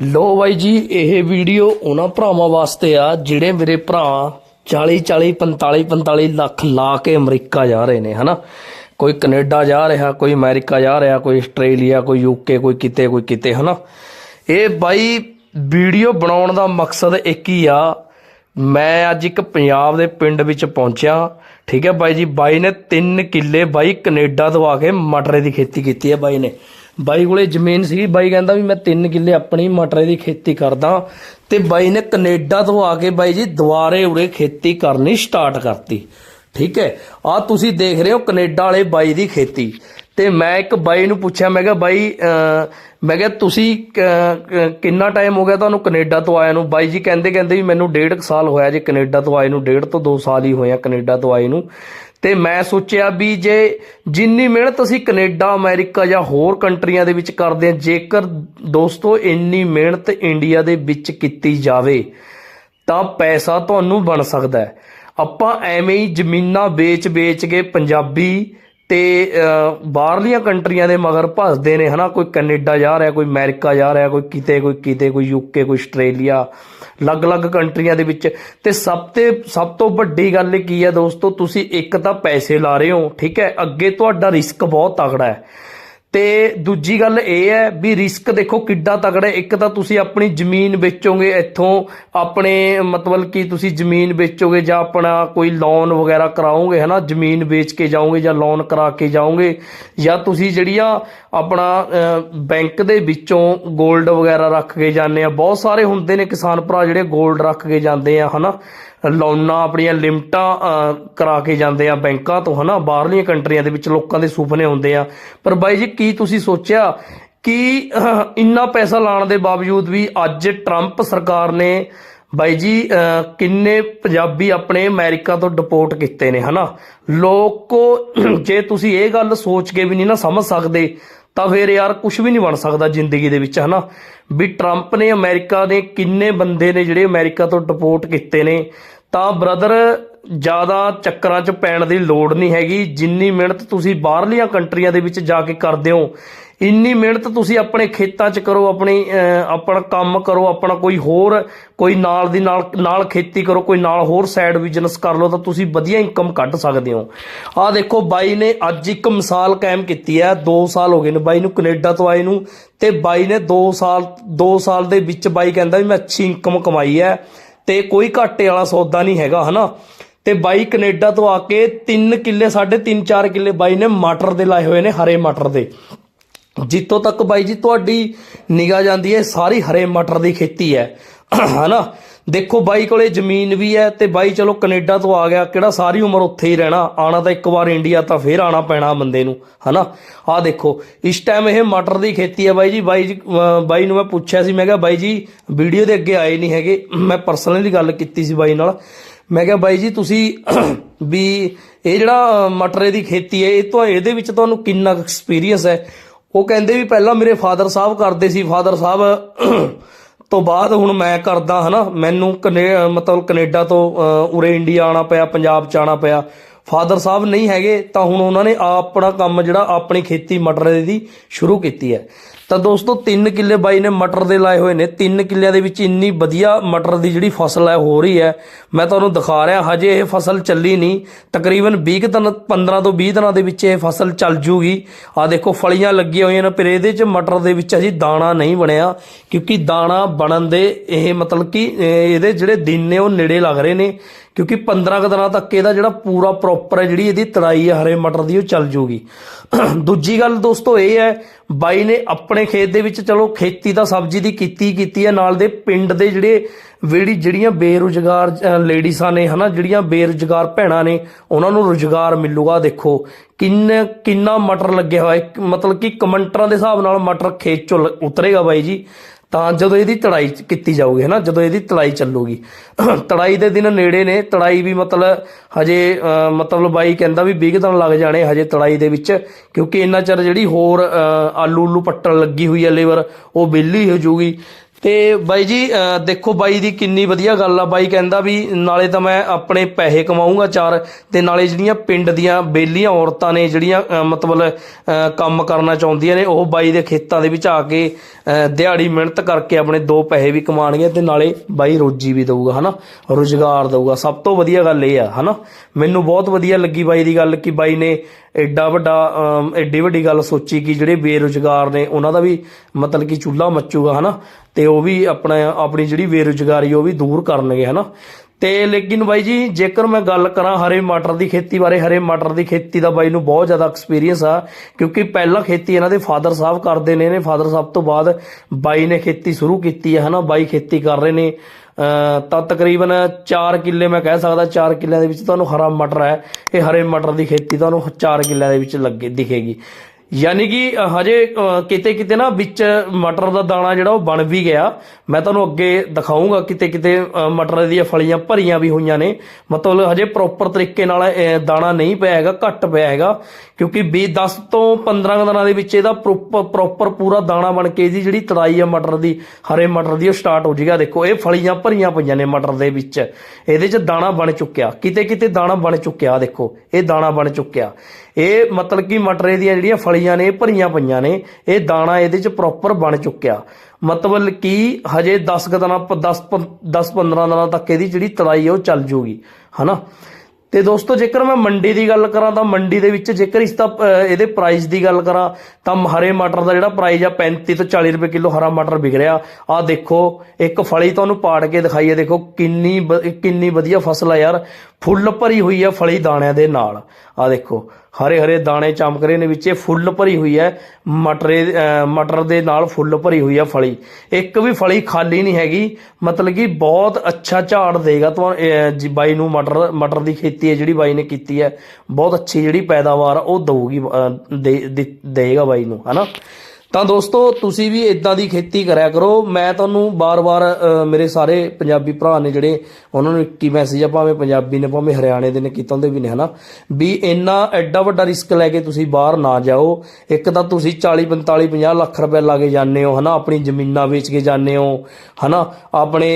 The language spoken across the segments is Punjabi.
ਲੋ ਬਾਈ ਜੀ, ਇਹ ਵੀਡੀਓ ਉਹਨਾਂ ਭਰਾਵਾਂ ਵਾਸਤੇ ਆ, ਜਿਹੜੇ ਮੇਰੇ ਭਰਾ 40 40 45 45 ਲੱਖ ਲਾ ਕੇ ਅਮਰੀਕਾ ਜਾ ਰਹੇ ਨੇ, ਹਨਾ? ਕੋਈ ਕੈਨੇਡਾ ਜਾ ਰਿਹਾ, ਕੋਈ ਅਮਰੀਕਾ ਜਾ ਰਿਹਾ, ਕੋਈ ਆਸਟ੍ਰੇਲੀਆ, ਕੋਈ ਯੂਕੇ ਕੋਈ ਕਿਤੇ ਕੋਈ ਕਿਤੇ, ਹਨਾ? ਇਹ ਬਾਈ ਵੀਡੀਓ ਬਣਾਉਣ ਦਾ ਮਕਸਦ ਇੱਕ ਹੀ ਆ, ਮੈਂ ਅੱਜ ਇੱਕ ਪੰਜਾਬ ਦੇ ਪਿੰਡ ਵਿੱਚ ਪਹੁੰਚਿਆ, ਠੀਕ ਹੈ ਬਾਈ ਜੀ? ਬਾਈ ਨੇ 3 ਕਿੱਲੇ ਬਾਈ ਕੈਨੇਡਾ ਤੋਂ ਆ ਕੇ ਮਟਰੇ ਦੀ ਖੇਤੀ ਕੀਤੀ ਹੈ ਬਾਈ ਨੇ। ਬਾਈ ਕੋਲੇ ਜ਼ਮੀਨ ਸੀ ਬਾਈ ਕਹਿੰਦਾ ਵੀ ਮੈਂ 3 ਕਿੱਲੇ ਆਪਣੀ ਮਟਰ ਦੀ ਖੇਤੀ ਕਰਦਾ ਤੇ ਬਾਈ ਨੇ ਕੈਨੇਡਾ ਤੋਂ ਆ ਕੇ ਬਾਈ ਜੀ ਦੁਬਾਰੇ ਉਰੇ ਖੇਤੀ ਕਰਨੀ ਸਟਾਰਟ ਕਰਤੀ। ਠੀਕ ਹੈ ਆ ਤੁਸੀਂ ਦੇਖ ਰਹੇ ਹੋ ਕੈਨੇਡਾ ਵਾਲੇ ਬਾਈ ਦੀ ਖੇਤੀ। ਤੇ ਮੈਂ ਇੱਕ ਬਾਈ ਨੂੰ ਪੁੱਛਿਆ, ਮੈਂ ਕਿਹਾ, ਬਾਈ ਮੈਂ ਕਿਹਾ, ਤੁਸੀਂ ਕ- ਕਿੰਨਾ ਟਾਈਮ ਹੋ ਗਿਆ ਤੁਹਾਨੂੰ ਕੈਨੇਡਾ ਤੋਂ ਆਇਆ ਨੂੰ? ਬਾਈ ਜੀ ਕਹਿੰਦੇ ਕਹਿੰਦੇ ਵੀ ਮੈਨੂੰ ਡੇਢ ਕੁ ਸਾਲ ਹੋਇਆ ਜੇ ਕੈਨੇਡਾ ਤੋਂ ਆਏ ਨੂੰ, ਡੇਢ ਤੋਂ 2 ਸਾਲ ਹੀ ਹੋਇਆ ਕੈਨੇਡਾ ਤੋਂ ਆਏ ਨੂੰ। ਤੇ ਮੈਂ ਸੋਚਿਆ ਵੀ ਜੇ ਜਿੰਨੀ ਮਿਹਨਤ ਅਸੀਂ ਕੈਨੇਡਾ, ਅਮਰੀਕਾ ਜਾਂ ਹੋਰ ਕੰਟਰੀਆਂ ਦੇ ਵਿੱਚ ਕਰਦੇ ਹਾਂ, ਜੇਕਰ ਦੋਸਤੋ ਇੰਨੀ ਮਿਹਨਤ ਇੰਡੀਆ ਦੇ ਵਿੱਚ ਕੀਤੀ ਜਾਵੇ, ਤਾਂ ਪੈਸਾ ਤੁਹਾਨੂੰ ਬਣ ਸਕਦਾ ਹੈ। ਆਪਾਂ ਐਵੇਂ ਹੀ ਜ਼ਮੀਨਾਂ ਵੇਚ-ਵੇਚ ਕੇ ਪੰਜਾਬੀ ਤੇ ਬਾਹਰਲੀਆਂ ਕੰਟਰੀਆਂ ਦੇ ਮਗਰ ਭੱਜਦੇ ਨੇ, ਹਨਾ? ਕੋਈ ਕੈਨੇਡਾ ਜਾ ਰਿਹਾ, ਕੋਈ ਅਮਰੀਕਾ ਜਾ ਰਿਹਾ, ਕੋਈ ਕਿਤੇ ਕੋਈ ਕਿਤੇ, ਕੋਈ ਯੂਕੇ, ਕੋਈ ਆਸਟ੍ਰੇਲੀਆ, ਅਲੱਗ-ਅਲੱਗ ਕੰਟਰੀਆਂ ਦੇ ਵਿੱਚ। ਤੇ ਸਭ ਤੇ, ਸਭ ਤੋਂ ਵੱਡੀ ਗੱਲ ਕੀ ਹੈ ਦੋਸਤੋ, ਤੁਸੀਂ ਇੱਕ ਤਾਂ ਪੈਸੇ ਲਾ ਰਹੇ ਹੋ, ਠੀਕ ਹੈ? ਅੱਗੇ ਤੁਹਾਡਾ ਰਿਸਕ ਬਹੁਤ ਤਗੜਾ ਹੈ। ਤੇ ਦੂਜੀ ਗੱਲ ਇਹ ਹੈ ਵੀ ਰਿਸਕ ਦੇਖੋ ਕਿੱਡਾ ਤਗੜਾ ਇੱਕ ਤਾਂ ਤੁਸੀਂ ਆਪਣੀ ਜ਼ਮੀਨ ਵੇਚੋਗੇ ਇੱਥੋਂ, ਆਪਣੇ ਮਤਲਬ ਕਿ ਤੁਸੀਂ ਜ਼ਮੀਨ ਵੇਚੋਗੇ ਜਾਂ ਆਪਣਾ ਕੋਈ ਲੋਨ ਵਗੈਰਾ ਕਰਾਓਗੇ, ਹਨਾ? ਜ਼ਮੀਨ ਵੇਚ ਕੇ ਜਾਓਗੇ ਜਾਂ ਲੋਨ ਕਰਾ ਕੇ ਜਾਓਗੇ ਜਾਂ ਤੁਸੀਂ ਜਿਹੜੀ ਆ ਆਪਣਾ ਬੈਂਕ ਦੇ ਵਿੱਚੋਂ 골ਡ ਵਗੈਰਾ ਰੱਖ ਕੇ ਜਾਂਦੇ ਆ। ਬਹੁਤ ਸਾਰੇ ਹੁੰਦੇ ਨੇ ਕਿਸਾਨ ਭਰਾ ਜਿਹੜੇ 골ਡ ਰੱਖ ਕੇ ਜਾਂਦੇ ਆ, ਹਨਾ? ਲੋਨਾਂ, ਆਪਣੀਆਂ ਲਿਮਟਾਂ ਕਰਾ ਕੇ ਜਾਂਦੇ ਆ ਬੈਂਕਾਂ ਤੋਂ, ਹਨਾ? ਬਾਹਰਲੀਆਂ ਕੰਟਰੀਆਂ ਦੇ ਵਿੱਚ ਲੋਕਾਂ ਦੇ ਸੁਪਨੇ ਹੁੰਦੇ ਆ। ਪਰ ਬਾਈ ਜੀ, ਕੀ ਤੁਸੀਂ ਸੋਚਿਆ ਕਿ ਇੰਨਾ ਪੈਸਾ ਲਾਉਣ ਦੇ ਬਾਵਜੂਦ ਵੀ ਅੱਜ ਟਰੰਪ ਸਰਕਾਰ ਨੇ ਬਾਈ ਜੀ ਕਿੰਨੇ ਪੰਜਾਬੀ ਆਪਣੇ ਅਮਰੀਕਾ ਤੋਂ ਡਿਪੋਰਟ ਕੀਤੇ ਨੇ, ਹਨਾ? ਲੋਕੋ, ਜੇ ਤੁਸੀਂ ਇਹ ਗੱਲ ਸੋਚ ਕੇ ਵੀ ਨਹੀਂ ਨਾ ਸਮਝ ਸਕਦੇ, ਤਾਂ ਫਿਰ ਯਾਰ ਕੁਝ ਵੀ ਨਹੀਂ ਬਣ ਸਕਦਾ ਜ਼ਿੰਦਗੀ ਦੇ ਵਿੱਚ, ਹਨਾ? ਵੀ ਟਰੰਪ ਨੇ ਅਮਰੀਕਾ ਦੇ ਕਿੰਨੇ ਬੰਦੇ ਨੇ ਜਿਹੜੇ ਅਮਰੀਕਾ ਤੋਂ ਡਿਪੋਰਟ ਕੀਤੇ ਨੇ ਤਾਂ ਬ੍ਰਦਰ, ਜ਼ਿਆਦਾ ਚੱਕਰਾਂ 'ਚ ਪੈਣ ਦੀ ਲੋੜ ਨਹੀਂ ਹੈਗੀ। ਜਿੰਨੀ ਮਿਹਨਤ ਤੁਸੀਂ ਬਾਹਰਲੀਆਂ ਕੰਟਰੀਆਂ ਦੇ ਵਿੱਚ ਜਾ ਕੇ ਕਰਦੇ ਹੋ, ਇੰਨੀ ਮਿਹਨਤ ਤੁਸੀਂ ਆਪਣੇ ਖੇਤਾਂ 'ਚ ਕਰੋ, ਆਪਣੀ ਆਪਣਾ ਕੰਮ ਕਰੋ, ਆਪਣਾ ਕੋਈ ਹੋਰ, ਕੋਈ ਨਾਲ ਦੀ ਨਾਲ ਨਾਲ ਖੇਤੀ ਕਰੋ, ਕੋਈ ਨਾਲ ਹੋਰ ਸਾਈਡ ਬਿਜ਼ਨਸ ਕਰ ਲਓ, ਤਾਂ ਤੁਸੀਂ ਵਧੀਆ ਇਨਕਮ ਕੱਢ ਸਕਦੇ ਹੋ। ਆਹ ਦੇਖੋ, ਬਾਈ ਨੇ ਅੱਜ ਇੱਕ ਮਿਸਾਲ ਕਾਇਮ ਕੀਤੀ ਹੈ। 2 ਸਾਲ ਹੋ ਗਏ ਨੇ ਬਾਈ ਨੂੰ, ਕੈਨੇਡਾ ਤੋਂ ਆਏ ਨੂੰ, ਤੇ ਬਾਈ ਨੇ 2 ਸਾਲ 2 ਸਾਲ ਦੇ ਵਿੱਚ ਬਾਈ ਕਹਿੰਦਾ ਵੀ ਮੈਂ ਅੱਛੀ ਇਨਕਮ ਕਮਾਈ ਹੈ। ਤੇ ਕੋਈ ਘਾਟੇ ਵਾਲਾ ਸੌਦਾ ਨਹੀਂ ਹੈਗਾ, ਹਨਾ? ਤੇ ਬਾਈ ਕੈਨੇਡਾ ਤੋਂ ਆ ਕੇ 3 ਕਿੱਲੇ 3.5 4 ਕਿੱਲੇ ਬਾਈ ਨੇ ਮਟਰ ਦੇ ਲਾਏ ਹੋਏ ਨੇ ਹਰੇ ਮਟਰ ਦੇ। ਜਿੱਤੋਂ ਤੱਕ ਬਾਈ ਜੀ ਤੁਹਾਡੀ ਨਿਗਾਹ ਜਾਂਦੀ ਹੈ ਸਾਰੀ ਹਰੇ ਮਟਰ ਦੀ ਖੇਤੀ ਹੈ, ਹਨਾ? ਦੇਖੋ ਬਾਈ ਕੋਲੇ ਜ਼ਮੀਨ ਵੀ ਹੈ ਤੇ ਬਾਈ ਚਲੋ ਕੈਨੇਡਾ ਤੋਂ ਆ ਗਿਆ ਕਿਹੜਾ ਸਾਰੀ ਉਮਰ ਉੱਥੇ ਹੀ ਰਹਿਣਾ ਆਣਾ ਤਾਂ ਇੱਕ ਵਾਰ ਇੰਡੀਆ ਤਾਂ ਫੇਰ ਆਣਾ ਪੈਣਾ ਬੰਦੇ ਨੂੰ ਹਨਾ? ਆਹ ਦੇਖੋ ਇਸ ਟਾਈਮ ਇਹ ਮਟਰ ਦੀ ਖੇਤੀ ਹੈ ਬਾਈ ਜੀ ਬਾਈ ਜੀ ਬਾਈ ਨੂੰ ਮੈਂ ਪੁੱਛਿਆ ਸੀ ਮੈਂ ਕਿਹਾ ਬਾਈ ਜੀ ਵੀਡੀਓ ਦੇ ਅੱਗੇ ਆਏ ਨਹੀਂ ਹੈਗੇ ਮੈਂ ਪਰਸਨਲੀ ਗੱਲ ਕੀਤੀ ਸੀ ਬਾਈ ਨਾਲ ਮੈਂ ਕਿਹਾ ਬਾਈ ਜੀ ਤੁਸੀਂ ਵੀ ਇਹ ਜਿਹੜਾ ਅਹ, ਮਟਰੇ ਦੀ ਖੇਤੀ ਹੈ ਇਹ ਤੋਂ ਇਹਦੇ ਵਿੱਚ ਤੁਹਾਨੂੰ ਕਿੰਨਾ ਐਕਸਪੀਰੀਅੰਸ ਹੈ? ਉਹ ਕਹਿੰਦੇ ਵੀ ਪਹਿਲਾਂ ਮੇਰੇ ਫਾਦਰ ਸਾਹਿਬ ਕਰਦੇ ਸੀ ਫਾਦਰ ਸਾਹਿਬ ਤੋਂ ਬਾਅਦ ਹੁਣ ਮੈਂ ਕਰਦਾ ਹਨਾ, ਮੈਨੂੰ ਕਨੇ, ਮਤਲਬ ਕੈਨੇਡਾ ਤੋਂ ਉਰੇ ਇੰਡੀਆ ਆਣਾ ਪਿਆ, ਪੰਜਾਬ ਚ ਆਣਾ ਪਿਆ। ਫਾਦਰ ਸਾਹਿਬ ਨਹੀਂ ਹੈਗੇ ਤਾਂ ਹੁਣ ਉਹਨਾਂ ਨੇ ਆਪਣਾ ਕੰਮ ਜਿਹੜਾ ਆਪਣੀ ਖੇਤੀ ਮਟਰ ਦੀ ਸ਼ੁਰੂ ਕੀਤੀ ਹੈ। ਤਾਂ ਦੋਸਤੋ 3 ਕਿੱਲੇ ਬਾਈ ਨੇ ਮਟਰ ਦੇ ਲਾਏ ਹੋਏ ਨੇ। 3 ਕਿੱਲਿਆਂ ਦੇ ਵਿੱਚ ਇੰਨੀ ਵਧੀਆ ਮਟਰ ਦੀ ਜਿਹੜੀ ਫਸਲ ਹੈ ਹੋ ਰਹੀ ਹੈ। ਮੈਂ ਤੁਹਾਨੂੰ ਦਿਖਾ ਰਿਹਾ, ਹਜੇ ਇਹ ਫਸਲ ਚੱਲੀ ਨਹੀਂ। ਤਕਰੀਬਨ 20 ਕੁ ਦਿਨ 15 ਤੋਂ 20 ਦਿਨਾਂ ਦੇ ਵਿੱਚ ਇਹ ਫਸਲ ਚੱਲ ਜੂਗੀ। ਆ ਦੇਖੋ, ਫਲੀਆਂ ਲੱਗੀਆਂ ਹੋਈਆਂ ਨੇ, ਪਰ ਇਹਦੇ ਚ ਮਟਰ ਦੇ ਵਿੱਚ ਅਜੇ ਦਾਣਾ ਨਹੀਂ ਬਣਿਆ, ਕਿਉਂਕਿ ਦਾਣਾ ਬਣਨ ਦੇ ਇਹ ਮਤਲਬ ਕਿ ਇਹਦੇ ਜਿਹੜੇ ਦਿਨ ਨੇ, ਉਹ ਨੇੜੇ ਲੱਗ ਰਹੇ ਨੇ। ਕਿਉਂਕਿ 15 ਕੁ ਦਿਨਾਂ ਤੱਕ ਇਹਦਾ ਜਿਹੜਾ ਪੂਰਾ ਪ੍ਰੋਪਰ ਹੈ, ਜਿਹੜੀ ਇਹਦੀ ਤੜਾਈ ਹੈ ਹਰੇ ਮਟਰ ਦੀ, ਉਹ ਚੱਲ ਜੂਗੀ। ਦੂਜੀ ਗੱਲ ਦੋਸਤੋ ਇਹ ਹੈ, ਬਾਈ ਨੇ ਆਪਣੇ ਖੇਤ ਦੇ ਵਿੱਚ ਚਲੋ ਖੇਤੀ ਤਾਂ ਸਬਜ਼ੀ ਦੀ ਕੀਤੀ ਕੀਤੀ ਹੈ, ਨਾਲ ਦੇ ਪਿੰਡ ਦੇ ਜਿਹੜੇ ਜਿਹੜੀ ਜਿਹੜੀਆਂ ਬੇਰੁਜ਼ਗਾਰ ਲੇਡੀਜ਼ਾਂ ਨੇ ਹਨਾ, ਜਿਹੜੀਆਂ ਬੇਰੁਜ਼ਗਾਰ ਭੈਣਾਂ ਨੇ, ਉਹਨਾਂ ਨੂੰ ਰੁਜ਼ਗਾਰ ਮਿਲੂਗਾ। ਦੇਖੋ, ਕਿੰਨਾ ਕਿੰਨਾ ਮਟਰ ਲੱਗਿਆ ਹੋਇਆ ਮਤਲਬ ਕਿ ਕਮੰਟਰਾਂ ਦੇ ਹਿਸਾਬ ਨਾਲ ਮਟਰ ਖੇਤ ਚੋਂ ਲ- ਉਤਰੇਗਾ ਬਾਈ ਜੀ। ਤਾਂ ਜਦੋਂ ਇਹਦੀ ਤੜਾਈ ਕੀਤੀ ਜਾਊਗੀ, ਹਨਾ? ਜਦੋਂ ਇਹਦੀ ਤੜਾਈ ਚੱਲੂਗੀ। ਤੜਾਈ ਦੇ ਦਿਨ ਨੇੜੇ ਨੇ। ਤੜਾਈ ਵੀ ਮਤਲਬ ਹਜੇ ਮਤਲਬ ਬਾਈ ਕਹਿੰਦਾ ਵੀ 20 ਦਿਨ ਲੱਗ ਜਾਣੇ ਹਜੇ ਤੜਾਈ ਦੇ ਵਿੱਚ, ਕਿਉਂਕਿ ਇੰਨਾ ਚਿਰ ਜਿਹੜੀ ਹੋਰ ਆਲੂ ਉਲੂ ਪੱਟਣ ਲੱਗੀ ਹੋਈ ਹੈ ਲੇਬਰ, ਉਹ ਬਿੱਲੀ ਹੋ ਜੂਗੀ ਤੇ ਬਾਈ ਜੀ ਦੇਖੋ ਬਾਈ ਦੀ ਕਿੰਨੀ ਵਧੀਆ ਗੱਲ ਆ। ਬਾਈ ਕਹਿੰਦਾ ਵੀ ਨਾਲੇ ਤਾਂ ਮੈਂ ਆਪਣੇ ਪੈਸੇ ਕਮਾਊਂਗਾ ਚਾਰ ਤੇ ਨਾਲੇ ਜਿਹੜੀਆਂ ਪਿੰਡ ਦੀਆਂ ਬੇਲੀਆਂ ਔਰਤਾਂ ਨੇ ਜਿਹੜੀਆਂ ਮਤਲਬ ਕੰਮ ਕਰਨਾ ਚਾਹੁੰਦੀਆਂ ਨੇ, ਉਹ ਬਾਈ ਦੇ ਖੇਤਾਂ ਦੇ ਵਿੱਚ ਆ ਕੇ ਦਿਹਾੜੀ ਮਿਹਨਤ ਕਰਕੇ ਆਪਣੇ ਦੋ ਪੈਸੇ ਵੀ ਕਮਾਣਗੇ ਤੇ ਨਾਲੇ ਬਾਈ ਰੋਜੀ ਵੀ ਦਊਗਾ, ਹਨਾ? ਰੋਜ਼ਗਾਰ ਦਊਗਾ। ਸਭ ਤੋਂ ਵਧੀਆ ਗੱਲ ਇਹ ਆ, ਹਨਾ? ਮੈਨੂੰ ਬਹੁਤ ਵਧੀਆ ਲੱਗੀ ਬਾਈ ਦੀ ਗੱਲ ਕਿ ਬਾਈ ਨੇ ਐਡਾ ਵੱਡਾ ਐਡੀ ਵੱਡੀ ਗੱਲ ਸੋਚੀ ਕਿ ਜਿਹੜੇ ਬੇਰੁਜ਼ਗਾਰ ਨੇ, ਉਹਨਾਂ ਦਾ ਵੀ ਮਤਲਬ ਕਿ ਚੁੱਲ੍ਹਾ ਮੱਚੂਗਾ, ਹਨਾ? ਤੇ ਉਹ ਵੀ ਆਪਣਾ, ਆਪਣੀ ਜਿਹੜੀ ਬੇਰੁਜ਼ਗਾਰੀ ਉਹ ਵੀ ਦੂਰ ਕਰਨਗੇ, ਹਨਾ? ਤੇ ਲੇਕਿਨ ਬਾਈ ਜੀ, ਜੇਕਰ ਮੈਂ ਗੱਲ ਕਰਾਂ ਹਰੇ ਮਟਰ ਦੀ ਖੇਤੀ ਬਾਰੇ, ਹਰੇ ਮਟਰ ਦੀ ਖੇਤੀ ਦਾ ਬਾਈ ਨੂੰ ਬਹੁਤ ਜ਼ਿਆਦਾ ਐਕਸਪੀਰੀਅੰਸ ਆ, ਕਿਉਂਕਿ ਪਹਿਲਾਂ ਖੇਤੀ ਇਹਨਾਂ ਦੇ ਫਾਦਰ ਸਾਹਿਬ ਕਰਦੇ ਨੇ ਨੇ ਫਾਦਰ ਸਾਹਿਬ ਤੋਂ ਬਾਅਦ ਬਾਈ ਨੇ ਖੇਤੀ ਸ਼ੁਰੂ ਕੀਤੀ ਹੈ ਹਨਾ? ਬਾਈ ਖੇਤੀ ਕਰ ਰਹੇ ਨੇ। ਤਾਂ ਤਕਰੀਬਨ 4 ਕਿੱਲੇ ਮੈਂ ਕਹਿ ਸਕਦਾ 4 ਕਿੱਲਿਆਂ ਦੇ ਵਿੱਚ ਤੁਹਾਨੂੰ ਹਰਾ ਮਟਰ ਹੈ, ਇਹ ਹਰੇ ਮਟਰ ਦੀ ਖੇਤੀ ਤੁਹਾਨੂੰ 4 ਕਿੱਲਿਆਂ ਦੇ ਵਿੱਚ ਲੱਗੇ, ਦਿਖੇਗੀ। ਯਾਨੀ ਕਿ ਹਜੇ ਕਿਤੇ ਕਿਤੇ ਨਾ ਵਿੱਚ ਮਟਰ ਦਾ ਦਾਣਾ ਜਿਹੜਾ ਉਹ ਬਣ ਵੀ ਗਿਆ। ਮੈਂ ਤੁਹਾਨੂੰ ਅੱਗੇ ਦਿਖਾਉਂਗਾ ਕਿਤੇ ਕਿਤੇ ਮਟਰ ਦੀਆਂ ਫਲੀਆਂ ਭਰੀਆਂ ਵੀ ਹੋਈਆਂ ਨੇ। ਮਤਲਬ ਹਜੇ ਪ੍ਰੋਪਰ ਤਰੀਕੇ ਨਾਲ ਦਾਣਾ ਨਹੀਂ ਪਿਆ ਹੈਗਾ, ਘੱਟ ਪਿਆ ਹੈਗਾ। ਕਿਉਂਕਿ 20 10 ਤੋਂ 15 ਦਿਨਾਂ ਦੇ ਵਿੱਚ ਇਹਦਾ ਪ੍ਰੋਪਰ ਪੂਰਾ ਦਾਣਾ ਬਣ ਕੇ ਇਹਦੀ ਜਿਹੜੀ ਤੜਾਈ ਆ ਮਟਰ ਦੀ, ਹਰੇ ਮਟਰ ਦੀ, ਉਹ ਸਟਾਰਟ ਹੋ ਜਾਏਗਾ ਦੇਖੋ, ਇਹ ਫਲੀਆਂ ਭਰੀਆਂ ਪਈਆਂ ਨੇ ਮਟਰ ਦੇ ਵਿੱਚ। ਇਹਦੇ 'ਚ ਦਾਣਾ ਬਣ ਚੁੱਕਿਆ। ਕਿਤੇ ਕਿਤੇ ਦਾਣਾ ਬਣ ਚੁੱਕਿਆ, ਦੇਖੋ, ਇਹ ਦਾਣਾ ਬਣ ਚੁੱਕਿਆ। ਇਹ ਮਤਲਬ ਕਿ ਮਟਰੇ ਦੀਆਂ ਜਿਹੜੀਆਂ ਫਲੀਆਂ ਨੇ, ਇਹ ਭਰੀਆਂ ਪਈਆਂ ਨੇ, ਇਹ ਦਾਣਾ ਇਹਦੇ 'ਚ ਪ੍ਰੋਪਰ ਬਣ ਚੁੱਕਿਆ। ਮਤਲਬ ਕਿ ਹਜੇ 10 ਕੁ ਦਿਨਾਂ 10 10 15 ਦਿਨਾਂ ਤੱਕ ਇਹਦੀ ਜਿਹੜੀ ਤੜਾਈ ਉਹ ਚੱਲ ਜੂਗੀ, ਹਨਾ? ਤੇ ਦੋਸਤੋ, ਜੇਕਰ ਮੈਂ ਮੰਡੀ ਦੀ ਗੱਲ ਕਰਾਂ, ਤਾਂ ਮੰਡੀ ਦੇ ਵਿੱਚ ਜੇਕਰ ਇਸ ਦਾ ਇਹਦੇ ਪ੍ਰਾਈਸ ਦੀ ਗੱਲ ਕਰਾਂ, ਤਾਂ ਹਰੇ ਮਟਰ ਦਾ ਜਿਹੜਾ ਪ੍ਰਾਈਸ ਆ 35 ਤੋਂ 40 ਰੁਪਏ ਕਿਲੋ ਹਰਾ ਮਟਰ ਵਿਕ ਰਿਹਾ। ਆ ਦੇਖੋ, ਇੱਕ ਫਲੀ ਤੁਹਾਨੂੰ ਪਾੜ ਕੇ ਦਿਖਾਈਏ, ਦੇਖੋ ਕਿੰਨੀ ਕਿੰਨੀ ਵਧੀਆ ਫਸਲ ਆ ਯਾਰ। ਫੁੱਲ ਭਰੀ ਹੋਈ ਆ ਫਲੀ ਦਾਣਿਆਂ ਦੇ ਨਾਲ। ਆ ਦੇਖੋ ਹਰੇ ਹਰੇ ਦਾਣੇ ਚਮਕ ਰਹੇ ਨੇ ਵਿੱਚ ਫੁੱਲ ਭਰੀ ਹੋਈ ਹੈ ਮਟਰੇ ਮਟਰ ਦੇ ਨਾਲ ਫੁੱਲ ਭਰੀ ਹੋਈ ਹੈ ਫਲੀ। ਇੱਕ ਵੀ ਫਲੀ ਖਾਲੀ ਨਹੀਂ ਹੈਗੀ ਮਤਲਬ ਕਿ ਬਹੁਤ ਅੱਛਾ ਝਾੜ ਦੇਗਾ ਤੁਹਾਨੂੰ ਬਾਈ ਨੂੰ ਮਟਰ ਮਟਰ ਦੀ ਖੇਤੀ ਹੈ ਜਿਹੜੀ ਬਾਈ ਨੇ ਕੀਤੀ ਹੈ ਬਹੁਤ ਅੱਛੀ ਜਿਹੜੀ ਪੈਦਾਵਾਰ ਉਹ ਦਊਗੀ ਅਹ, ਦੇਗਾ ਬਾਈ ਨੂੰ ਹਨਾ? ਤਾਂ ਦੋਸਤੋ, ਤੁਸੀਂ ਵੀ ਇਦਾਂ ਦੀ ਖੇਤੀ ਕਰਿਆ ਕਰੋ। ਮੈਂ ਤੁਹਾਨੂੰ ਬਾਰ-ਬਾਰ ਮੇਰੇ ਸਾਰੇ ਪੰਜਾਬੀ ਭਰਾ ਨੇ ਜਿਹੜੇ, ਉਹਨਾਂ ਨੂੰ ਇੱਕ ਹੀ ਮੈਸੇਜ ਆ, ਭਾਵੇਂ ਪੰਜਾਬੀ ਨੇ, ਭਾਵੇਂ ਹਰਿਆਣੇ ਦੇ ਨੇ, ਕੀਤਾ ਹੁੰਦੇ ਵੀ ਨੇ, ਹਨਾ? ਵੀ ਇੰਨਾ ਐਡਾ ਵੱਡਾ ਰਿਸਕ ਲੈ ਕੇ ਤੁਸੀਂ ਬਾਹਰ ਨਾ ਜਾਓ। ਇੱਕ ਤਾਂ ਤੁਸੀਂ 40 45 50 ਲੱਖ ਰੁਪਏ ਲਾ ਕੇ ਜਾਂਦੇ ਹੋ, ਹਨਾ? ਆਪਣੀ ਜ਼ਮੀਨਾਂ ਵੇਚ ਕੇ ਜਾਂਦੇ ਹੋ, ਹਨਾ? ਆਪਣੇ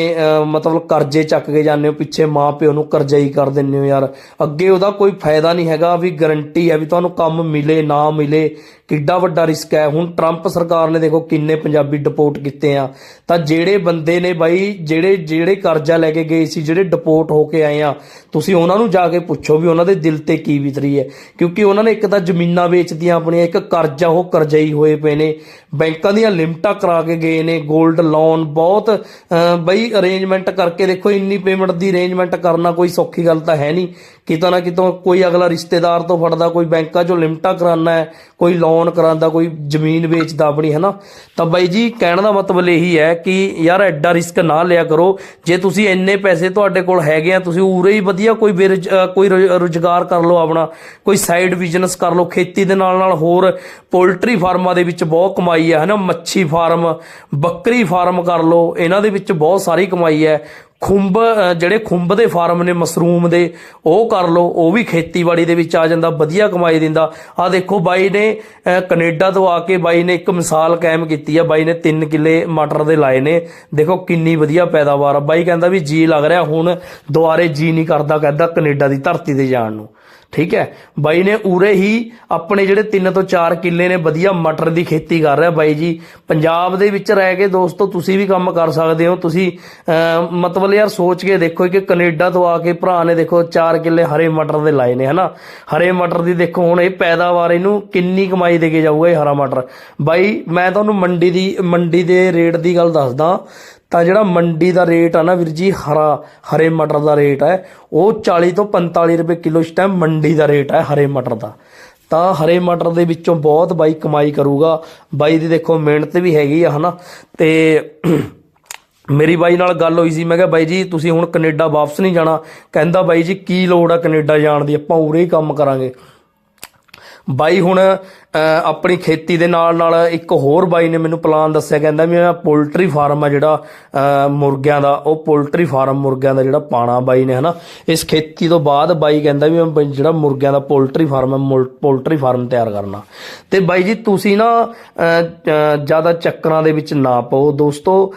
ਮਤਲਬ ਕਰਜ਼ੇ ਚੱਕ ਕੇ ਜਾਂਦੇ ਹੋ, ਪਿੱਛੇ ਮਾਂ ਪਿਓ ਨੂੰ ਕਰਜ਼ਾਈ ਕਰ ਦਿੰਦੇ ਹੋ ਯਾਰ। ਅੱਗੇ ਉਹਦਾ ਕੋਈ ਫਾਇਦਾ ਨਹੀਂ ਹੈਗਾ, ਵੀ ਗਰੰਟੀ ਹੈ ਵੀ ਤੁਹਾਨੂੰ ਕੰਮ ਮਿਲੇ, ਨਾ ਮਿਲੇ। ਕਿੱਡਾ ਵੱਡਾ ਰਿਸਕ ਹੈ। ਹੁਣ ਟਰੰਪ ਸਰਕਾਰ ਨੇ ਦੇਖੋ ਕਿੰਨੇ ਪੰਜਾਬੀ ਡਿਪੋਰਟ ਕੀਤੇ ਆ। ਤਾਂ ਜਿਹੜੇ ਬੰਦੇ ਨੇ ਬਾਈ ਜਿਹੜੇ ਜਿਹੜੇ ਕਰਜ਼ਾ ਲੈ ਕੇ ਗਏ ਸੀ ਜਿਹੜੇ ਡਿਪੋਰਟ ਹੋ ਕੇ ਆਏ ਆ ਤੁਸੀਂ ਉਹਨਾਂ ਨੂੰ ਜਾ ਕੇ ਪੁੱਛੋ ਵੀ ਉਹਨਾਂ ਦੇ ਦਿਲ ਤੇ ਕੀ ਬੀਤਰੀ ਹੈ। ਕਿਉਂਕਿ ਉਹਨਾਂ ਨੇ ਇੱਕ ਤਾਂ ਜ਼ਮੀਨਾਂ ਵੇਚਦੀਆਂ ਆਪਣੀਆਂ ਇੱਕ ਕਰਜ਼ਾ ਉਹ ਕਰਜ਼ਾਈ ਹੋਏ ਪਏ ਨੇ। ਬੈਂਕਾਂ ਦੀਆਂ ਲਿਮਟਾਂ ਕਰਾ ਕੇ ਗਏ ਨੇ 골ਡ ਲੋਨ ਬਹੁਤ ਅਹ, ਬਈ ਅਰੇਂਜਮੈਂਟ ਕਰਕੇ ਦੇਖੋ ਇੰਨੀ ਪੇਮੈਂਟ ਦੀ ਅਰੇਂਜਮੈਂਟ ਕਰਨਾ ਕੋਈ ਸੌਖੀ ਗੱਲ ਤਾਂ ਹੈ ਨਹੀਂ। ਕਿਤੋਂ ਨਾ ਕਿਤੋਂ ਕੋਈ ਅਗਲਾ ਰਿਸ਼ਤੇਦਾਰ ਤੋਂ ਫੜਦਾ, ਕੋਈ ਬੈਂਕਾਂ 'ਚੋਂ ਲਿਮਟਾਂ ਕਰਾਨਾ ਹੈ, ਕੋਈ ਲੋਨ ਕਰਾਉਂਦਾ, ਕੋਈ ਜ਼ਮੀਨ ਵੇਚਦਾ ਆਪਣੀ, ਹੈ ਨਾ? ਤਾਂ ਬਾਈ ਜੀ, ਕਹਿਣ ਦਾ ਮਤਲਬ ਇਹੀ ਹੈ ਕਿ ਯਾਰ ਐਡਾ ਰਿਸਕ ਨਾ ਲਿਆ ਕਰੋ। ਜੇ ਤੁਸੀਂ ਇੰਨੇ ਪੈਸੇ ਤੁਹਾਡੇ ਕੋਲ ਹੈਗੇ ਆ, ਤੁਸੀਂ ਉਰੇ ਹੀ ਵਧੀਆ ਕੋਈ ਬੇਰੁਜ਼- ਕੋਈ ਰੁ- ਰੁਜ਼ਗਾਰ ਕਰ ਲਓ ਆਪਣਾ, ਕੋਈ ਸਾਈਡ ਬਿਜ਼ਨਸ ਕਰ ਲਓ, ਖੇਤੀ ਦੇ ਨਾਲ ਨਾਲ ਹੋਰ ਪੋਲਟਰੀ ਫਾਰਮਾਂ ਦੇ ਵਿੱਚ ਬਹੁਤ ਕਮਾਈ ਹੈ ਹੈ ਨਾ? ਮੱਛੀ ਫਾਰਮ ਬੱਕਰੀ ਫਾਰਮ ਕਰ ਲਓ, ਇਹਨਾਂ ਦੇ ਵਿੱਚ ਬਹੁਤ ਸਾਰੀ ਕਮਾਈ ਹੈ। ਖੁੰਬ ਜਿਹੜੇ ਖੁੰਬ ਦੇ ਫਾਰਮ ਨੇ, ਮਸ਼ਰੂਮ ਦੇ, ਉਹ ਕਰ ਲਓ, ਉਹ ਵੀ ਖੇਤੀਬਾੜੀ ਦੇ ਵਿੱਚ ਆ ਜਾਂਦਾ, ਵਧੀਆ ਕਮਾਈ ਦਿੰਦਾ। ਆ ਦੇਖੋ, ਬਾਈ ਨੇ ਅਹ ਕੈਨੇਡਾ ਤੋਂ ਆ ਕੇ ਬਾਈ ਨੇ ਇੱਕ ਮਿਸਾਲ ਕਾਇਮ ਕੀਤੀ ਆ। ਬਾਈ ਨੇ 3 ਕਿੱਲੇ ਮਟਰ ਦੇ ਲਾਏ ਨੇ। ਦੇਖੋ, ਕਿੰਨੀ ਵਧੀਆ ਪੈਦਾਵਾਰ ਆ। ਬਾਈ ਕਹਿੰਦਾ ਵੀ ਜੀ ਲੱਗ ਰਿਹਾ, ਹੁਣ ਦੁਬਾਰੇ ਜੀ ਨਹੀਂ ਕਰਦਾ, ਕਹਿੰਦਾ ਕੈਨੇਡਾ ਦੀ ਧਰਤੀ ਤੇ ਜਾਣ ਨੂੰ। ਠੀਕ ਹੈ? ਬਾਈ ਨੇ ਉਰੇ ਹੀ ਆਪਣੇ ਜਿਹੜੇ 3 ਤੋਂ 4 ਕਿੱਲੇ ਨੇ, ਵਧੀਆ ਮਟਰ ਦੀ ਖੇਤੀ ਕਰ ਰਿਹਾ ਬਾਈ ਜੀ। ਪੰਜਾਬ ਦੇ ਵਿੱਚ ਰਹਿ ਕੇ ਦੋਸਤੋ, ਤੁਸੀਂ ਵੀ ਕੰਮ ਕਰ ਸਕਦੇ ਹੋ। ਤੁਸੀਂ ਮਤਲਬ ਯਾਰ ਸੋਚ ਕੇ ਦੇਖੋ ਕਿ ਕੈਨੇਡਾ ਤੋਂ ਆ ਕੇ ਭਰਾ ਨੇ ਦੇਖੋ 4 ਕਿੱਲੇ ਹਰੇ ਮਟਰ ਦੇ ਲਾਏ ਨੇ, ਹਨਾ? ਹਰੇ ਮਟਰ ਦੀ ਦੇਖੋ ਹੁਣ ਇਹ ਪੈਦਾਵਾਰ ਇਹਨੂੰ ਕਿੰਨੀ ਕਮਾਈ ਦੇ ਕੇ ਜਾਊਗਾ ਇਹ ਹਰਾ ਮਟਰ। ਬਾਈ, ਮੈਂ ਤੁਹਾਨੂੰ ਮੰਡੀ ਦੀ, ਮੰਡੀ ਦੇ ਰੇਟ ਦੀ ਗੱਲ ਦੱਸਦਾ। ਤਾਂ ਜਿਹੜਾ ਮੰਡੀ ਦਾ ਰੇਟ ਆ ਨਾ ਵੀਰ ਜੀ, ਹਰਾ, ਹਰੇ ਮਟਰ ਦਾ ਰੇਟ ਹੈ, ਉਹ 40 ਤੋਂ 45 ਰੁਪਏ ਕਿਲੋ ਇਸ ਟਾਈਮ ਮੰਡੀ ਦਾ ਰੇਟ ਹੈ ਹਰੇ ਮਟਰ ਦਾ। ਤਾਂ ਹਰੇ ਮਟਰ ਦੇ ਵਿੱਚੋਂ ਬਹੁਤ ਬਾਈ ਕਮਾਈ ਕਰੂਗਾ। ਬਾਈ ਦੀ ਦੇਖੋ ਮਿਹਨਤ ਵੀ ਹੈਗੀ ਆ, ਹਨਾ। ਤੇ ਮੇਰੀ ਬਾਈ ਨਾਲ ਗੱਲ ਹੋਈ ਸੀ, ਮੈਂ ਕਿਹਾ ਬਾਈ ਜੀ, ਤੁਸੀਂ ਹੁਣ ਕੈਨੇਡਾ ਵਾਪਸ ਨਹੀਂ ਜਾਣਾ। ਕਹਿੰਦਾ ਬਾਈ ਜੀ, ਕੀ ਲੋੜ ਆ ਕੈਨੇਡਾ ਜਾਣ ਦੀ? ਆਪਾਂ ਉਰੇ ਹੀ ਕੰਮ ਕਰਾਂਗੇ। ਬਾਈ ਹੁਣ ਆਪਣੀ ਖੇਤੀ ਦੇ ਨਾਲ ਨਾਲ ਇੱਕ ਹੋਰ ਬਾਈ ਨੇ ਮੈਨੂੰ ਪਲਾਨ ਦੱਸਿਆ, ਕਹਿੰਦਾ ਵੀ ਮੈਂ ਪੋਲਟਰੀ ਫਾਰਮ ਆ ਜਿਹੜਾ ਮੁਰਗਿਆਂ ਦਾ, ਉਹ ਪੋਲਟਰੀ ਫਾਰਮ ਮੁਰਗਿਆਂ ਦਾ ਜਿਹੜਾ ਪਾਣਾ ਬਾਈ ਨੇ, ਹਨਾ? ਇਸ ਖੇਤੀ ਤੋਂ ਬਾਅਦ ਬਾਈ ਕਹਿੰਦਾ ਵੀ ਮੈਂ ਬਈ ਜਿਹੜਾ ਮੁਰਗਿਆਂ ਦਾ ਪੋਲਟਰੀ ਫਾਰਮ ਹੈ ਮੁਲ- ਪੋਲਟਰੀ ਫਾਰਮ ਤਿਆਰ ਕਰਨਾ। ਤੇ ਬਾਈ ਜੀ, ਤੁਸੀਂ ਨਾ ਜ਼ਿਆਦਾ ਚੱਕਰਾਂ ਦੇ ਵਿੱਚ ਨਾ ਪਾਓ। ਦੋਸਤੋ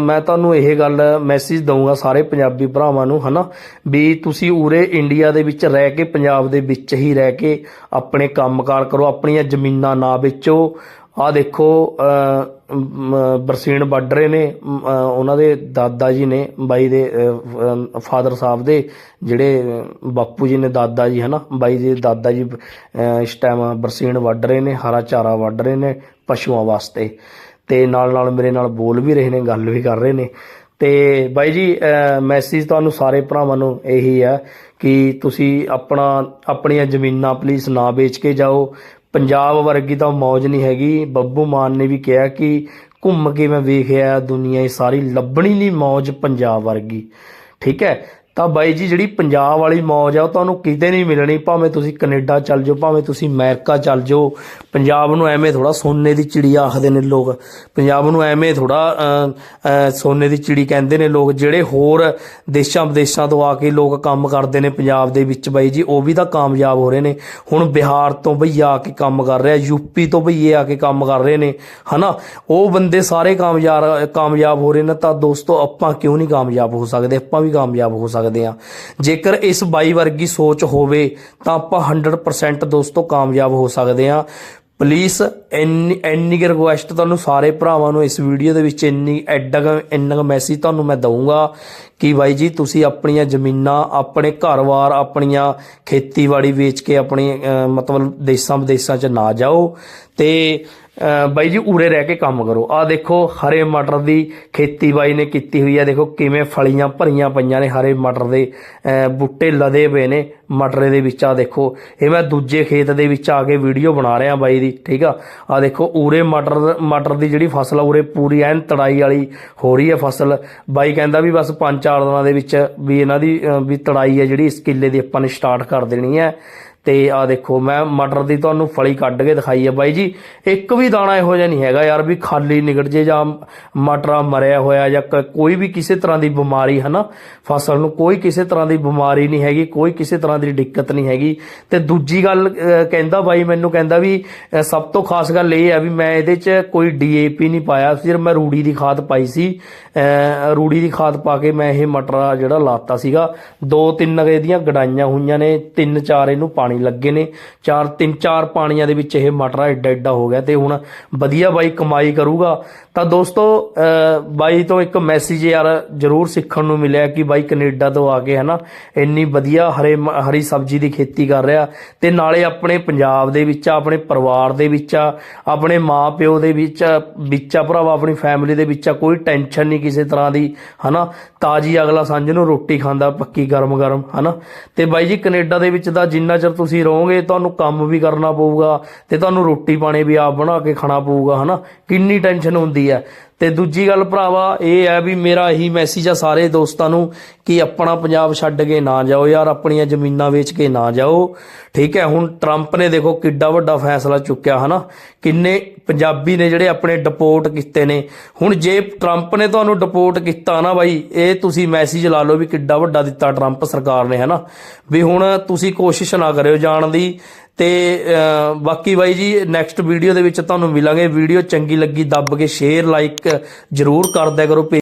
ਮੈਂ ਤੁਹਾਨੂੰ ਇਹ ਗੱਲ ਮੈਸੇਜ ਦਊਂਗਾ ਸਾਰੇ ਪੰਜਾਬੀ ਭਰਾਵਾਂ ਨੂੰ, ਹਨਾ? ਵੀ ਤੁਸੀਂ ਉਰੇ ਇੰਡੀਆ ਦੇ ਵਿੱਚ ਰਹਿ ਕੇ, ਪੰਜਾਬ ਦੇ ਵਿੱਚ ਹੀ ਰਹਿ ਕੇ, ਆਪਣੇ ਕੰਮਕਾਰ ਕਰੋ, ਆਪਣੀਆਂ ਜ਼ਮੀਨਾਂ ਨਾ ਵੇਚੋ। ਆ ਦੇਖੋ ਅਹ, ਬਰਸੀਨ ਵੱਢ ਰਹੇ ਨੇ। ਉਹਨਾਂ ਦੇ ਦਾਦਾ ਜੀ ਨੇ ਬਾਈ ਦੇ ਫਾਦਰ ਸਾਹਿਬ ਦੇ ਜਿਹੜੇ ਬਾਪੂ ਜੀ ਨੇ ਦਾਦਾ ਜੀ ਹਨਾ? ਬਾਈ ਦੇ ਦਾਦਾ ਜੀ ਇਸ ਟਾਈਮ ਬਰਸੀਨ ਵੱਢ ਰਹੇ ਨੇ ਹਰਾ ਚਾਰਾ ਵੱਢ ਰਹੇ ਨੇ ਪਸ਼ੂਆਂ ਵਾਸਤੇ। ਤੇ ਨਾਲ ਨਾਲ ਮੇਰੇ ਨਾਲ ਬੋਲ ਵੀ ਰਹੇ ਨੇ ਗੱਲ ਵੀ ਕਰ ਰਹੇ ਨੇ। ਤੇ ਬਾਈ ਜੀ ਮੈਸੇਜ ਤੁਹਾਨੂੰ ਸਾਰੇ ਭਰਾਵਾਂ ਨੂੰ ਇਹੀ ਹੈ ਕਿ ਤੁਸੀਂ ਆਪਣਾ ਆਪਣੀਆਂ ਜ਼ਮੀਨਾਂ ਪਲੀਜ਼ ਨਾ ਵੇਚ ਕੇ ਜਾਓ। ਪੰਜਾਬ ਵਰਗੀ ਤਾਂ ਮੌਜ ਨਹੀਂ ਹੈਗੀ। ਬੱਬੂ ਮਾਨ ਨੇ ਵੀ ਕਿਹਾ ਕਿ ਘੁੰਮ ਕੇ ਮੈਂ ਵੇਖਿਆ, ਦੁਨੀਆ ਇਹ ਸਾਰੀ ਲੱਭਣੀ ਨਹੀਂ ਮੌਜ ਪੰਜਾਬ ਵਰਗੀ। ਠੀਕ ਹੈ ਤਾਂ ਬਾਈ ਜੀ, ਜਿਹੜੀ ਪੰਜਾਬ ਵਾਲੀ ਮੌਜ ਆ, ਉਹ ਤੁਹਾਨੂੰ ਕਿਤੇ ਨਹੀਂ ਮਿਲਣੀ, ਭਾਵੇਂ ਤੁਸੀਂ ਕੈਨੇਡਾ ਚੱਲ ਜਾਓ, ਭਾਵੇਂ ਤੁਸੀਂ ਅਮਰੀਕਾ ਚੱਲ ਜਾਓ। ਪੰਜਾਬ ਨੂੰ ਐਵੇਂ ਥੋੜਾ ਸੋਨੇ ਦੀ ਚਿੜੀ ਆਖਦੇ ਨੇ ਲੋਕ। ਪੰਜਾਬ ਨੂੰ ਐਵੇਂ ਥੋੜਾ ਸੋਨੇ ਦੀ ਚਿੜੀ ਕਹਿੰਦੇ ਨੇ ਲੋਕ। ਜਿਹੜੇ ਹੋਰ ਦੇਸ਼ਾਂ ਵਿਦੇਸ਼ਾਂ ਤੋਂ ਆ ਕੇ ਲੋਕ ਕੰਮ ਕਰਦੇ ਨੇ ਪੰਜਾਬ ਦੇ ਵਿੱਚ ਬਾਈ ਜੀ, ਉਹ ਵੀ ਤਾਂ ਕਾਮਯਾਬ ਹੋ ਰਹੇ ਨੇ। ਹੁਣ ਬਿਹਾਰ ਤੋਂ ਭਈਆ ਆ ਕੇ ਕੰਮ ਕਰ ਰਿਹਾ ਯੂਪੀ ਤੋਂ ਭਈਏ ਆ ਕੇ ਕੰਮ ਕਰ ਰਹੇ ਨੇ, ਹਨਾ? ਉਹ ਬੰਦੇ ਸਾਰੇ ਕਾਮਯਾਬ ਕਾਮਯਾਬ ਹੋ ਰਹੇ ਨੇ, ਤਾਂ ਦੋਸਤੋ, ਆਪਾਂ ਕਿਉਂ ਨਹੀਂ ਕਾਮਯਾਬ ਹੋ ਸਕਦੇ? ਆਪਾਂ ਵੀ ਕਾਮਯਾਬ ਹੋ ਸਕਦੇ ਸਕਦੇ ਆ ਜੇਕਰ ਇਸ ਬਾਈ ਵਰਗੀ ਸੋਚ ਹੋਵੇ, ਤਾਂ ਆਪਾਂ 100% ਦੋਸਤੋ ਕਾਮਯਾਬ ਹੋ ਸਕਦੇ ਆ ਪਲੀਜ਼ ਇੰਨੀ ਇੰਨੀ ਰਿਕੁਐਸਟ ਤੁਹਾਨੂੰ ਸਾਰੇ ਭਰਾਵਾਂ ਨੂੰ ਇਸ ਵੀਡੀਓ ਦੇ ਵਿੱਚ ਇੰਨੀ ਐਡਾ ਇੰਨਾ ਮੈਸੇਜ ਤੁਹਾਨੂੰ ਮੈਂ ਦਊਂਗਾ ਕਿ ਬਾਈ ਜੀ ਤੁਸੀਂ ਆਪਣੀਆਂ ਜ਼ਮੀਨਾਂ ਆਪਣੇ ਘਰ-ਬਾਰ ਆਪਣੀਆਂ ਖੇਤੀਬਾੜੀ ਵੇਚ ਕੇ ਆਪਣੀ ਮਤਲਬ ਦੇਸ਼ਾਂ ਵਿਦੇਸ਼ਾਂ 'ਚ ਨਾ ਜਾਓ ਤੇ ਬਾਈ ਜੀ ਉਰੇ ਰਹਿ ਕੇ ਕੰਮ ਕਰੋ। ਆ ਦੇਖੋ ਹਰੇ ਮਟਰ ਦੀ ਖੇਤੀ ਬਾਈ ਨੇ ਕੀਤੀ ਹੋਈ ਹੈ ਦੇਖੋ ਕਿਵੇਂ ਫਲੀਆਂ ਭਰੀਆਂ ਪਈਆਂ ਨੇ ਹਰੇ ਮਟਰ ਦੇ ਅਹ, ਬੂਟੇ ਲਦੇ ਪਏ ਨੇ ਮਟਰੇ ਦੇ ਵਿੱਚ। ਆ ਦੇਖੋ ਇਹ ਮੈਂ ਦੂਜੇ ਖੇਤ ਦੇ ਵਿੱਚ ਆ ਕੇ ਵੀਡੀਓ ਬਣਾ ਰਿਹਾ ਬਾਈ ਦੀ ਠੀਕ ਆ? ਆ ਦੇਖੋ ਉਰੇ ਮਟਰ ਮਟਰ ਦੀ ਜਿਹੜੀ ਫਸਲ ਆ ਉਰੇ ਪੂਰੀ ਐਨ ਤੜਾਈ ਵਾਲੀ ਹੋ ਰਹੀ ਹੈ ਫਸਲ। ਬਾਈ ਕਹਿੰਦਾ ਵੀ ਬਸ 5-4 ਦਿਨਾਂ ਦੇ ਵਿੱਚ ਵੀ ਇਹਨਾਂ ਦੀ ਵੀ ਤੜਾਈ ਹੈ ਜਿਹੜੀ ਇਸ ਕਿੱਲੇ ਦੀ ਆਪਾਂ ਨੇ ਸਟਾਰਟ ਕਰ ਦੇਣੀ ਹੈ। ਤੇ ਆ ਦੇਖੋ, ਮੈਂ ਮਟਰ ਦੀ ਤੁਹਾਨੂੰ ਫਲੀ ਕੱਢ ਕੇ ਦਿਖਾਈ ਹੈ ਬਾਈ ਜੀ। ਇੱਕ ਵੀ ਦਾਣਾ ਇਹੋ ਜਿਹਾ ਨਹੀਂ ਹੈਗਾ ਯਾਰ ਵੀ ਖਾਲੀ ਨਿਕਲ ਜੇ ਜਾਂ ਮਟਰਾ ਮਰਿਆ ਹੋਇਆ ਜਾਂ ਕ- ਕੋਈ ਵੀ ਕਿਸੇ ਤਰ੍ਹਾਂ ਦੀ ਬਿਮਾਰੀ ਹੈ ਨਾ ਫਸਲ ਨੂੰ ਕੋਈ ਕਿਸੇ ਤਰ੍ਹਾਂ ਦੀ ਬਿਮਾਰੀ ਨਹੀਂ ਹੈਗੀ, ਕੋਈ ਕਿਸੇ ਤਰ੍ਹਾਂ ਦੀ ਦਿੱਕਤ ਨਹੀਂ ਹੈਗੀ। ਤੇ ਦੂਜੀ ਗੱਲ ਕਹਿੰਦਾ ਬਾਈ, ਮੈਨੂੰ ਕਹਿੰਦਾ ਵੀ ਸਭ ਤੋਂ ਖਾਸ ਗੱਲ ਇਹ ਹੈ ਵੀ ਮੈਂ ਇਹਦੇ 'ਚ ਕੋਈ ਡੀਏਪੀ ਨਹੀਂ ਪਾਇਆ। ਸਿਰਫ ਮੈਂ ਰੂੜੀ ਦੀ ਖਾਦ ਪਾਈ ਸੀ। ਰੂੜੀ ਦੀ ਖਾਦ ਪਾ ਕੇ ਮੈਂ ਇਹ ਮਟਰਾ ਜਿਹੜਾ ਲਾਤਾ ਸੀਗਾ। ਦੋ ਤਿੰਨ ਇਹਦੀਆਂ ਗਡਾਈਆਂ ਹੋਈਆਂ ਨੇ, ਤਿੰਨ ਚਾਰ ਇਹਨੂੰ ਪਾਣੀ ਲੱਗੇ ਨੇ। ਚਾਰ ਤਿੰਨ ਚਾਰ ਪਾਣੀਆਂ ਦੇ ਵਿੱਚ ਇਹ ਮਟਰਾ ਏਡਾ ਏਡਾ ਹੋ ਗਿਆ ਤੇ ਹੁਣ ਵਧੀਆ ਬਾਈ ਕਮਾਈ ਕਰੂਗਾ। ਤਾਂ ਦੋਸਤੋ ਬਾਈ ਤੋਂ ਇੱਕ ਮੈਸੇਜ ਯਾਰ ਜ਼ਰੂਰ ਸਿੱਖਣ ਨੂੰ ਮਿਲਿਆ ਕਿ ਬਾਈ ਕੈਨੇਡਾ ਤੋਂ ਆ ਕੇ ਹਨਾ ਇੰਨੀ ਵਧੀਆ ਹਰੇ ਹਰੀ ਸਬਜ਼ੀ ਦੀ ਖੇਤੀ ਕਰ ਰਿਹਾ। ਤੇ ਨਾਲੇ ਆਪਣੇ ਪੰਜਾਬ ਦੇ ਵਿੱਚ ਆਪਣੇ ਪਰਿਵਾਰ ਦੇ ਵਿੱਚ ਆ, ਆਪਣੇ ਮਾਪਿਓ ਦੇ ਵਿੱਚ ਵਿੱਚ ਭਰਾਵਾ ਆਪਣੀ ਫੈਮਿਲੀ ਦੇ ਵਿੱਚ ਆ, ਕੋਈ ਟੈਨਸ਼ਨ ਨਹੀਂ ਕਿਸੇ ਤਰ੍ਹਾਂ ਦੀ ਹਨਾ। ਤਾਜੀ ਅਗਲਾ ਸਾਂਝ ਨੂੰ ਰੋਟੀ ਖਾਂਦਾ ਪੱਕੀ ਗਰਮ ਗਰਮ ਹਨਾ। ਤੇ ਬਾਈ ਜੀ ਕੈਨੇਡਾ ਦੇ ਵਿੱਚ ਤਾਂ ਜਿੰਨਾ ਚਿਰ ਤੁਸੀਂ ਰਹੋਗੇ, ਤੁਹਾਨੂੰ ਕੰਮ ਵੀ ਕਰਨਾ ਪਊਗਾ ਤੇ ਤੁਹਾਨੂੰ ਰੋਟੀ ਪਾਣੀ ਵੀ ਆਪ ਬਣਾ ਕੇ ਖਾਣਾ ਪਊਗਾ, ਹਨਾ? ਕਿੰਨੀ ਟੈਨਸ਼ਨ ਹੁੰਦੀ ਹੈ। ਤੇ ਦੂਜੀ ਗੱਲ ਭਰਾਵਾ, ਇਹ ਹੈ ਵੀ ਮੇਰਾ ਇਹੀ ਮੈਸੇਜ ਆ ਸਾਰੇ ਦੋਸਤਾਂ ਨੂੰ ਕਿ ਆਪਣਾ ਪੰਜਾਬ ਛੱਡ ਕੇ ਨਾ ਜਾਓ ਯਾਰ, ਆਪਣੀਆਂ ਜ਼ਮੀਨਾਂ ਵੇਚ ਕੇ ਨਾ ਜਾਓ। ਠੀਕ ਹੈ, ਹੁਣ ਟਰੰਪ ਨੇ ਦੇਖੋ ਕਿੱਡਾ ਵੱਡਾ ਫੈਸਲਾ ਚੁੱਕਿਆ, ਹਨਾ? ਕਿੰਨੇ ਪੰਜਾਬੀ ਨੇ ਜਿਹੜੇ ਆਪਣੇ ਡਿਪੋਰਟ ਕੀਤੇ ਨੇ। ਹੁਣ ਜੇ ਟਰੰਪ ਨੇ ਤੁਹਾਨੂੰ ਡਿਪੋਰਟ ਕੀਤਾ ਨਾ ਬਾਈ, ਇਹ ਤੁਸੀਂ ਮੈਸੇਜ ਲਾ ਲਓ ਵੀ ਕਿੱਡਾ ਵੱਡਾ ਦਿੱਤਾ ਟਰੰਪ ਸਰਕਾਰ ਨੇ, ਹਨਾ? ਵੀ ਹੁਣ ਤੁਸੀਂ ਕੋਸ਼ਿਸ਼ ਨਾ ਕਰਿਓ ਜਾਣ ਦੀ ਤੇ ਬਾਕੀ ਬਾਈ ਜੀ ਨੈਕਸਟ ਵੀਡੀਓ ਦੇ ਵਿੱਚ ਤੁਹਾਨੂੰ ਮਿਲਾਂਗੇ। ਵੀਡੀਓ ਚੰਗੀ ਲੱਗੀ, ਦੱਬ ਕੇ ਸ਼ੇਅਰ ਲਾਈਕ ਜਰੂਰ ਕਰ ਦਿਆ ਕਰੋ।